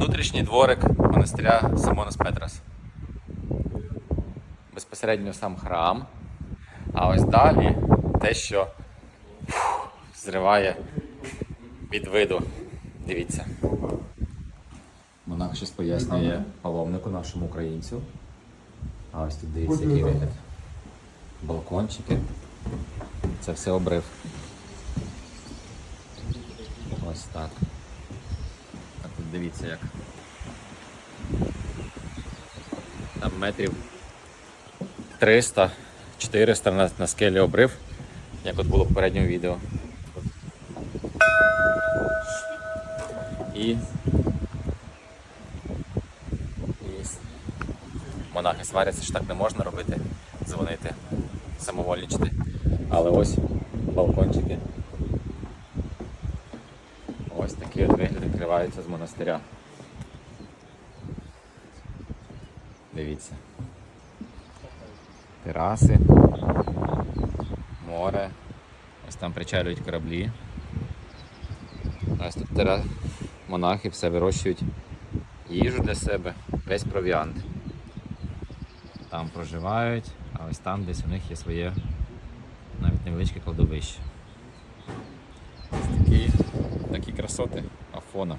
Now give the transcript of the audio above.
внутрішній дворик монастиря Симонос Петрас. Безпосередньо сам храм. А ось далі те, що фух, зриває від виду. Дивіться. Монах щось пояснює паломнику нашому українцю. А ось тут дивіться, який вигляд. Балкончики. Це все обрив. Ось так. Дивіться як. Там метрів 300, 400 на, на скелі обрив, як от було в попередньому відео. І, і монахи сваряться, що так не можна робити, дзвонити, самовольничати. Але ось балкончики. Ось такі відкриваються з монастиря. Дивіться. Тераси, море. Ось там причалюють кораблі. Ось тут тера... монахи все вирощують їжу для себе, весь провіант. Там проживають, а ось там десь у них є своє навіть невеличке кладовище. Ось такі, такі красоти Афона.